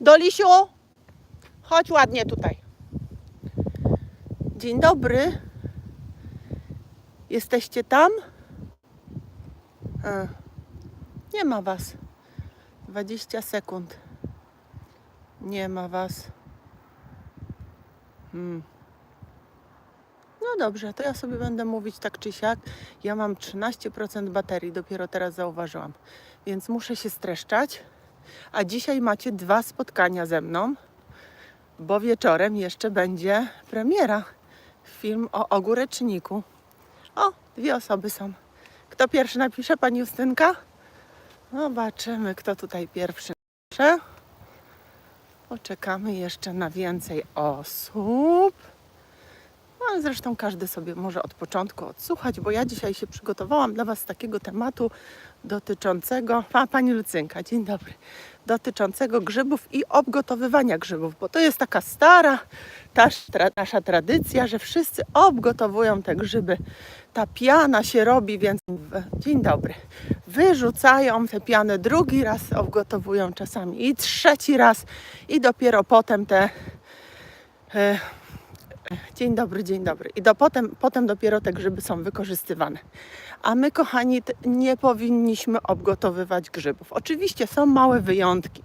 Dolisiu, chodź ładnie tutaj. Dzień dobry. Jesteście tam? A, nie ma was. 20 sekund. Nie ma was. Hmm. No dobrze, to ja sobie będę mówić tak czy siak. Ja mam 13% baterii, dopiero teraz zauważyłam. Więc muszę się streszczać. A dzisiaj macie dwa spotkania ze mną, bo wieczorem jeszcze będzie premiera. Film o ogóreczniku. O, dwie osoby są. Kto pierwszy napisze? Pani Justynka? Zobaczymy, kto tutaj pierwszy napisze. Poczekamy jeszcze na więcej osób. Ale zresztą każdy sobie może od początku odsłuchać, bo ja dzisiaj się przygotowałam dla Was takiego tematu dotyczącego. A, Pani Lucynka, dzień dobry. Dotyczącego grzybów i obgotowywania grzybów, bo to jest taka stara ta, tra, nasza tradycja, że wszyscy obgotowują te grzyby. Ta piana się robi, więc dzień dobry. Wyrzucają tę pianę drugi raz, obgotowują czasami i trzeci raz, i dopiero potem te. E, Dzień dobry, dzień dobry. I do potem, potem dopiero te grzyby są wykorzystywane. A my, kochani, nie powinniśmy obgotowywać grzybów. Oczywiście są małe wyjątki.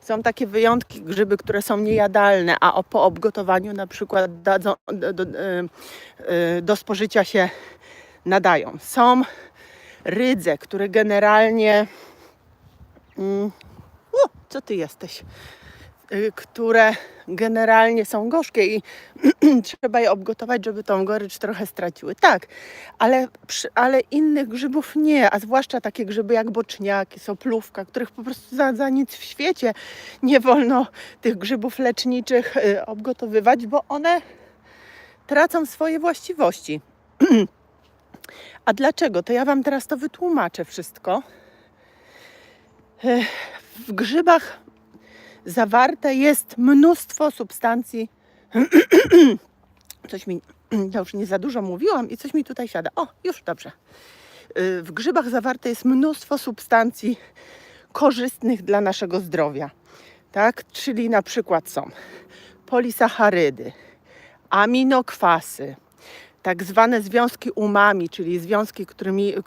Są takie wyjątki, grzyby, które są niejadalne, a po obgotowaniu na przykład dadzą, do, do, e, e, do spożycia się nadają. Są rydze, które generalnie. Mm, co ty jesteś? Y, które generalnie są gorzkie i trzeba je obgotować, żeby tą gorycz trochę straciły. Tak, ale, ale innych grzybów nie, a zwłaszcza takie grzyby jak boczniaki, soplówka, których po prostu za, za nic w świecie nie wolno tych grzybów leczniczych y, obgotowywać, bo one tracą swoje właściwości. A dlaczego? To ja Wam teraz to wytłumaczę wszystko. Ech, W grzybach zawarte jest mnóstwo substancji. Coś mi, to już nie za dużo mówiłam i coś mi tutaj siada. O, już dobrze. Y, W grzybach zawarte jest mnóstwo substancji korzystnych dla naszego zdrowia. Tak? Czyli na przykład są polisacharydy, aminokwasy, tak zwane związki umami, czyli związki, którymi y,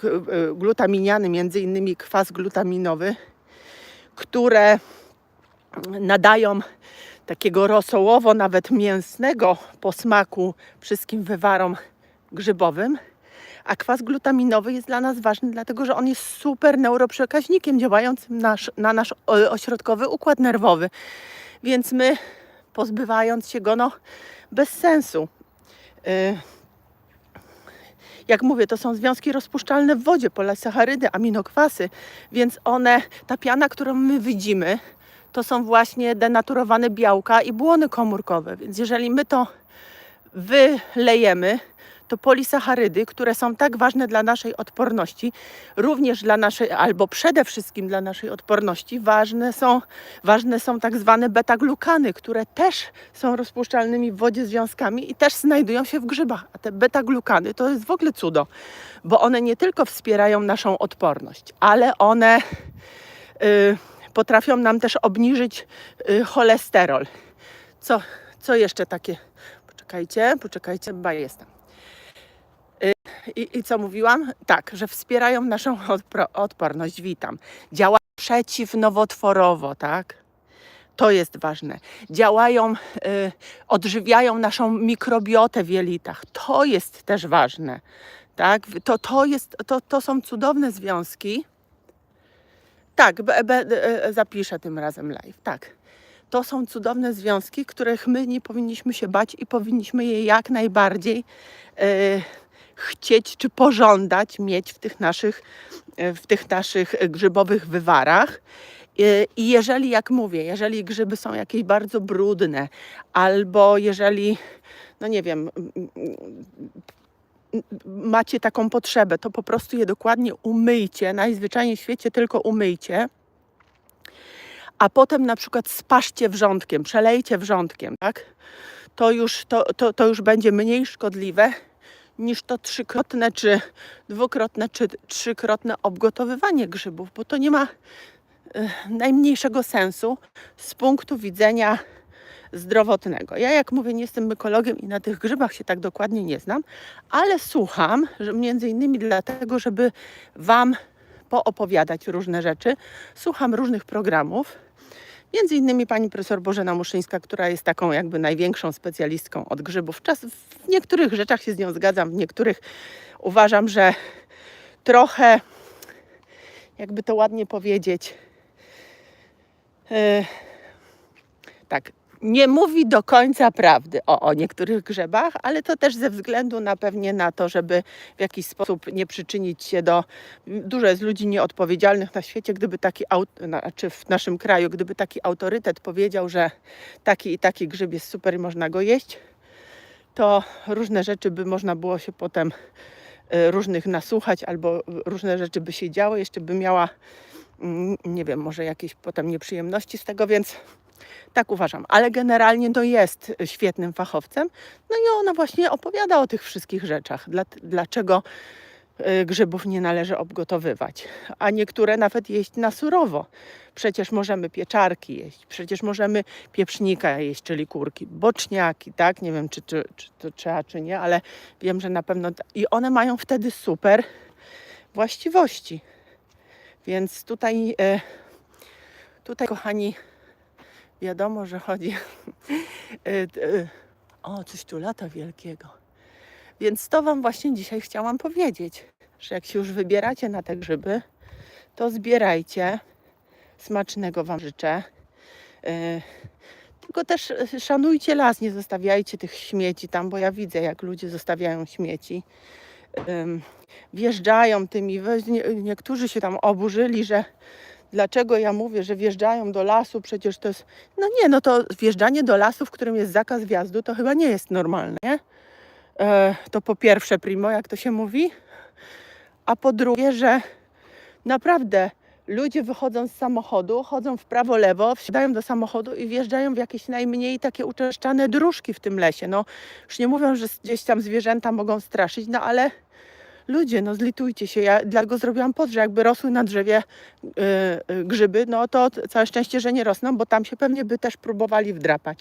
glutaminiany, między innymi kwas glutaminowy, które nadają takiego rosołowo, nawet mięsnego posmaku wszystkim wywarom grzybowym. A kwas glutaminowy jest dla nas ważny, dlatego że on jest super neuroprzekaźnikiem działającym nasz, na nasz ośrodkowy układ nerwowy. Więc my, pozbywając się go, no, bez sensu. Y, jak mówię, to są związki rozpuszczalne w wodzie, polisacharydy, aminokwasy, więc one, ta piana, którą my widzimy, to są właśnie denaturowane białka i błony komórkowe. Więc jeżeli my to wylejemy, to polisacharydy, które są tak ważne dla naszej odporności, również dla naszej, albo przede wszystkim dla naszej odporności, ważne są, ważne są tak zwane beta-glukany, które też są rozpuszczalnymi w wodzie związkami i też znajdują się w grzybach. A te beta-glukany to jest w ogóle cudo, bo one nie tylko wspierają naszą odporność, ale one y, potrafią nam też obniżyć y, cholesterol. Co, co jeszcze takie? Poczekajcie, poczekajcie, chyba jestem. Y, I, I co mówiłam? Tak, że wspierają naszą odporność. Witam. Działa przeciwnowotworowo, tak? To jest ważne. Działają, y, odżywiają naszą mikrobiotę w jelitach. To jest też ważne. Tak? To, to, jest, to, to są cudowne związki. Tak, be, be, e, zapiszę tym razem live. Tak. To są cudowne związki, których my nie powinniśmy się bać i powinniśmy je jak najbardziej e, chcieć czy pożądać mieć w tych naszych, e, w tych naszych grzybowych wywarach. E, I jeżeli, jak mówię, jeżeli grzyby są jakieś bardzo brudne, albo jeżeli, no nie wiem, macie taką potrzebę, to po prostu je dokładnie umyjcie, najzwyczajniej w świecie tylko umyjcie, a potem na przykład spaszcie wrzątkiem, przelejcie wrzątkiem, tak? To już, to, to, to już będzie mniej szkodliwe niż to trzykrotne, czy dwukrotne, czy trzykrotne obgotowywanie grzybów, bo to nie ma y, najmniejszego sensu z punktu widzenia zdrowotnego. Ja jak mówię, nie jestem mykologiem i na tych grzybach się tak dokładnie nie znam, ale słucham, że między innymi dlatego, żeby Wam poopowiadać różne rzeczy. Słucham różnych programów. Między innymi pani profesor Bożena Muszyńska, która jest taką jakby największą specjalistką od grzybów. Czas, w niektórych rzeczach się z nią zgadzam, w niektórych uważam, że trochę, jakby to ładnie powiedzieć, e, tak, nie mówi do końca prawdy o, o niektórych grzebach, ale to też ze względu na pewnie na to, żeby w jakiś sposób nie przyczynić się do. Dużo jest ludzi nieodpowiedzialnych na świecie, gdyby taki, znaczy w naszym kraju, gdyby taki autorytet powiedział, że taki i taki grzyb jest super i można go jeść, to różne rzeczy by można było się potem y, różnych nasłuchać, albo różne rzeczy by się działy, jeszcze by miała, mm, nie wiem, może jakieś potem nieprzyjemności z tego, więc tak uważam, ale generalnie to jest świetnym fachowcem. No i ona właśnie opowiada o tych wszystkich rzeczach. Dla, dlaczego y, grzybów nie należy obgotowywać, a niektóre nawet jeść na surowo. Przecież możemy pieczarki jeść, przecież możemy pieprznika jeść, czyli kurki, boczniaki, tak? Nie wiem, czy, czy, czy to trzeba, czy nie, ale wiem, że na pewno. I one mają wtedy super właściwości. Więc tutaj, e, tutaj kochani, wiadomo, że chodzi e, e, o coś tu lata wielkiego. Więc to Wam właśnie dzisiaj chciałam powiedzieć, że jak się już wybieracie na te grzyby, to zbierajcie. Smacznego Wam życzę. E, Tylko też szanujcie las, nie zostawiajcie tych śmieci tam, bo ja widzę, jak ludzie zostawiają śmieci. Wjeżdżają tymi, niektórzy się tam oburzyli, że dlaczego ja mówię, że wjeżdżają do lasu, przecież to jest, no nie, no to wjeżdżanie do lasu, w którym jest zakaz wjazdu, to chyba nie jest normalne, nie? E, to po pierwsze, primo, jak to się mówi, a po drugie, że naprawdę ludzie wychodzą z samochodu, chodzą w prawo, lewo, wsiadają do samochodu i wjeżdżają w jakieś najmniej takie uczeszczane dróżki w tym lesie. No, już nie mówią, że gdzieś tam zwierzęta mogą straszyć, no ale ludzie, no zlitujcie się. Ja dlatego zrobiłam że jakby rosły na drzewie y, y, grzyby, no to całe szczęście, że nie rosną, bo tam się pewnie by też próbowali wdrapać.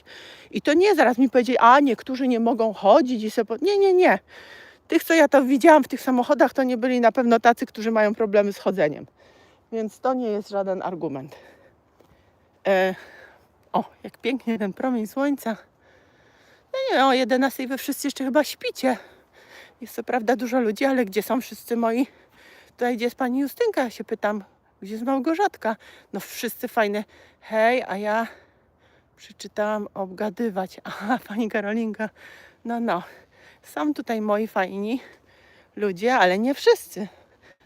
I to nie zaraz mi powiedzieli, a niektórzy nie mogą chodzić i sobie... po-" Nie, nie, nie. Tych, co ja to widziałam w tych samochodach, to nie byli na pewno tacy, którzy mają problemy z chodzeniem. Więc to nie jest żaden argument. E, o, jak pięknie ten promień słońca. No nie o 11 wy wszyscy jeszcze chyba śpicie. Jest co prawda dużo ludzi, ale gdzie są wszyscy moi? Tutaj gdzie jest pani Justynka? Ja się pytam, gdzie jest Małgorzatka? No wszyscy fajne. Hej, a ja przeczytałam obgadywać. Aha, pani Karolinka. No, no. Są tutaj moi fajni ludzie, ale nie wszyscy.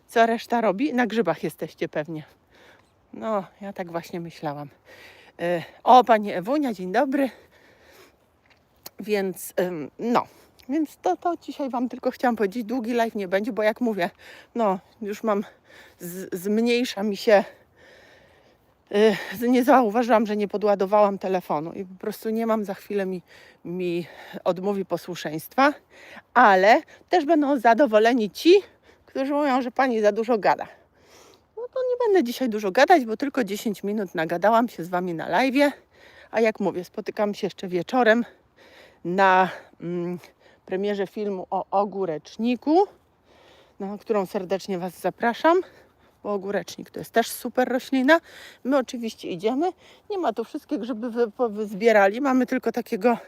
Co reszta robi? Na grzybach jesteście pewnie. No, ja tak właśnie myślałam. E, O, pani Ewunia, dzień dobry. Więc, no, więc to, to dzisiaj Wam tylko chciałam powiedzieć. Długi live nie będzie, bo jak mówię, no, już mam, z, zmniejsza mi się. y, Nie zauważyłam, że nie podładowałam telefonu i po prostu nie mam, za chwilę mi, mi odmówi posłuszeństwa, ale też będą zadowoleni ci, którzy mówią, że pani za dużo gada. No to nie będę dzisiaj dużo gadać, bo tylko 10 minut nagadałam się z wami na live. A jak mówię, spotykam się jeszcze wieczorem na mm, premierze filmu o ogóreczniku, na którą serdecznie Was zapraszam, bo ogórecznik to jest też super roślina. My oczywiście idziemy. Nie ma tu wszystkie wy, wyzbierali. Mamy tylko takiego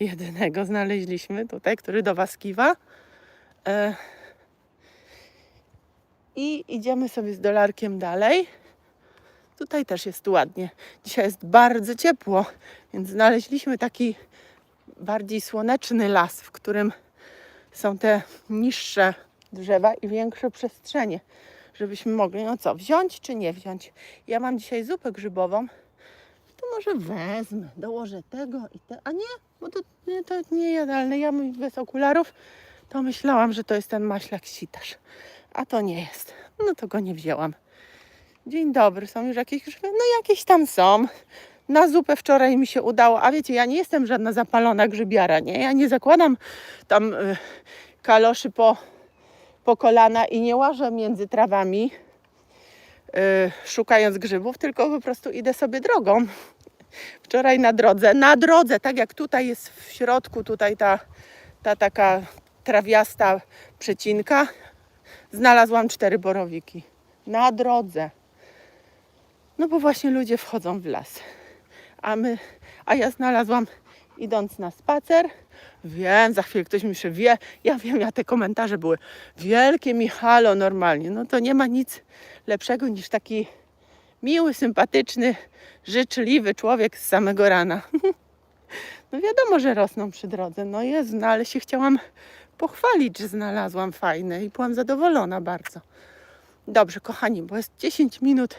jedynego znaleźliśmy tutaj, który do Was kiwa. E, I idziemy sobie z dolarkiem dalej. Tutaj też jest ładnie. Dzisiaj jest bardzo ciepło, więc znaleźliśmy taki bardziej słoneczny las, w którym są te niższe drzewa i większe przestrzenie, żebyśmy mogli, no co, wziąć czy nie wziąć. Ja mam dzisiaj zupę grzybową, to może wezmę, dołożę tego i te, a nie, bo to nie, to nie jadalne. Ja bez okularów to myślałam, że to jest ten maślak sitarz, a to nie jest. No to go nie wzięłam. Dzień dobry, są już jakieś grzyby? No jakieś tam są. Na zupę wczoraj mi się udało, a wiecie, ja nie jestem żadna zapalona grzybiara, nie? Ja nie zakładam tam y, kaloszy po, po kolana i nie łażę między trawami szukając grzybów, tylko po prostu idę sobie drogą. Wczoraj na drodze, na drodze, tak jak tutaj jest w środku, tutaj ta, ta taka trawiasta przecinka, znalazłam cztery borowiki. Na drodze. No bo właśnie ludzie wchodzą w las. A my, a ja znalazłam idąc na spacer. Wiem, za chwilę ktoś mi jeszcze wie. Ja wiem, ja te komentarze były wielkie Michalo normalnie. No to nie ma nic lepszego niż taki miły, sympatyczny, życzliwy człowiek z samego rana. No wiadomo, że rosną przy drodze. No jest, no ale się chciałam pochwalić, że znalazłam fajne i byłam zadowolona bardzo. Dobrze, kochani, bo jest 10 minut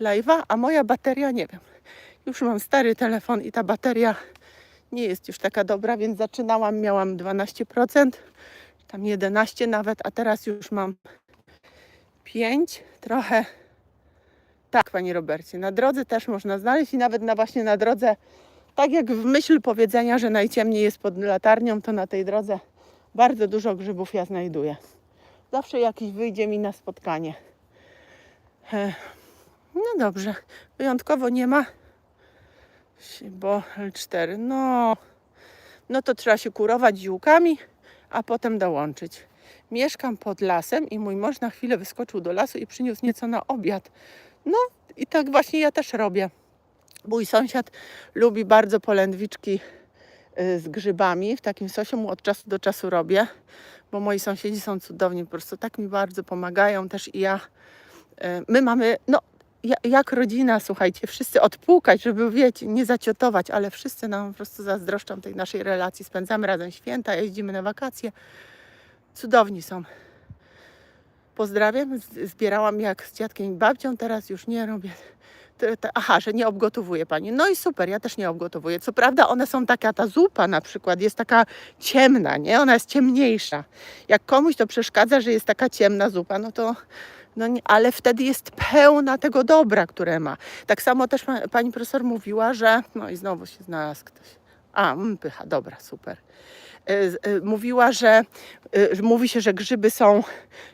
live'a, a moja bateria, nie wiem, już mam stary telefon i ta bateria nie jest już taka dobra, więc zaczynałam, miałam 12%, tam 11 nawet, a teraz już mam 5, trochę. Tak, Panie Robercie, na drodze też można znaleźć i nawet na właśnie na drodze, tak jak w myśl powiedzenia, że najciemniej jest pod latarnią, to na tej drodze bardzo dużo grzybów ja znajduję. Zawsze jakiś wyjdzie mi na spotkanie. No dobrze, wyjątkowo nie ma, bo L4, no, no to trzeba się kurować ziółkami, a potem dołączyć. Mieszkam pod lasem i mój mąż na chwilę wyskoczył do lasu i przyniósł nieco na obiad. No i tak właśnie ja też robię. Mój sąsiad lubi bardzo polędwiczki y, z grzybami. W takim sosie mu od czasu do czasu robię, bo moi sąsiedzi są cudowni, po prostu tak mi bardzo pomagają też i ja. y, My mamy, no jak rodzina, słuchajcie, wszyscy odpłukać, żeby wiecie, nie zaciotować, ale wszyscy nam po prostu zazdroszczą tej naszej relacji. Spędzamy razem święta, jeździmy na wakacje. Cudowni są. Pozdrawiam. Zbierałam jak z dziadkiem i babcią, teraz już nie robię. Aha, że nie obgotowuje pani. No i super, ja też nie obgotowuję. Co prawda one są taka, ta zupa na przykład jest taka ciemna, nie? Ona jest ciemniejsza. Jak komuś to przeszkadza, że jest taka ciemna zupa, no to no nie, ale wtedy jest pełna tego dobra, które ma. Tak samo też pa, pani profesor mówiła, że. No i znowu się znalazł ktoś. A, mm, pycha, dobra, super. Z- y, Mówiła, że y, że mówi się, że grzyby są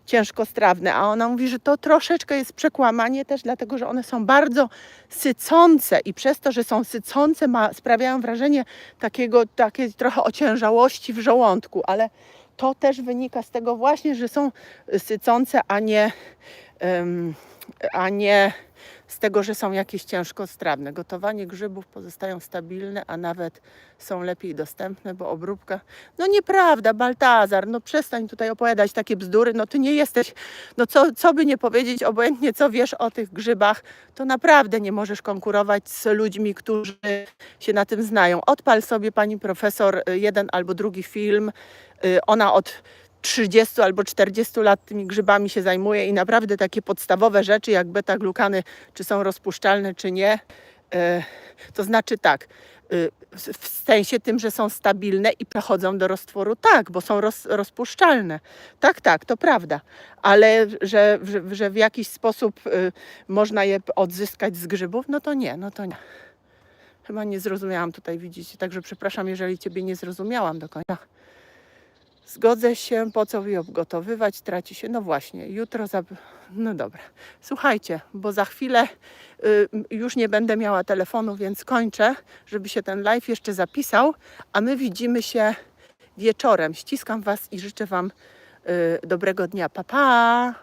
ciężkostrawne, a ona mówi, że to troszeczkę jest przekłamanie też dlatego, że one są bardzo sycące i przez to, że są sycące, ma, sprawiają wrażenie takiego, takiej trochę ociężałości w żołądku, ale to też wynika z tego właśnie, że są sycące, a nie, a nie z tego, że są jakieś ciężkostrawne. Gotowanie grzybów pozostają stabilne, a nawet są lepiej dostępne, bo obróbka. No nieprawda, Baltazar, no przestań tutaj opowiadać takie bzdury, no ty nie jesteś, no co, co by nie powiedzieć, obojętnie co wiesz o tych grzybach, to naprawdę nie możesz konkurować z ludźmi, którzy się na tym znają. Odpal sobie pani profesor jeden albo drugi film, y, ona od 30 albo 40 lat tymi grzybami się zajmuje i naprawdę takie podstawowe rzeczy jak beta-glukany, czy są rozpuszczalne, czy nie, e, to znaczy tak, e, w sensie tym, że są stabilne i przechodzą do roztworu, tak, bo są roz, rozpuszczalne. Tak, tak, to prawda, ale że, że, że w jakiś sposób e, można je odzyskać z grzybów, no to nie, no to nie. Chyba nie zrozumiałam tutaj, widzicie, także przepraszam, jeżeli Ciebie nie zrozumiałam do końca. Zgodzę się, po co je obgotowywać, traci się. No właśnie, jutro. Za... No dobra. Słuchajcie, bo za chwilę y, już nie będę miała telefonu, więc kończę, żeby się ten live jeszcze zapisał, a my widzimy się wieczorem. Ściskam Was i życzę Wam y, dobrego dnia. Pa, pa!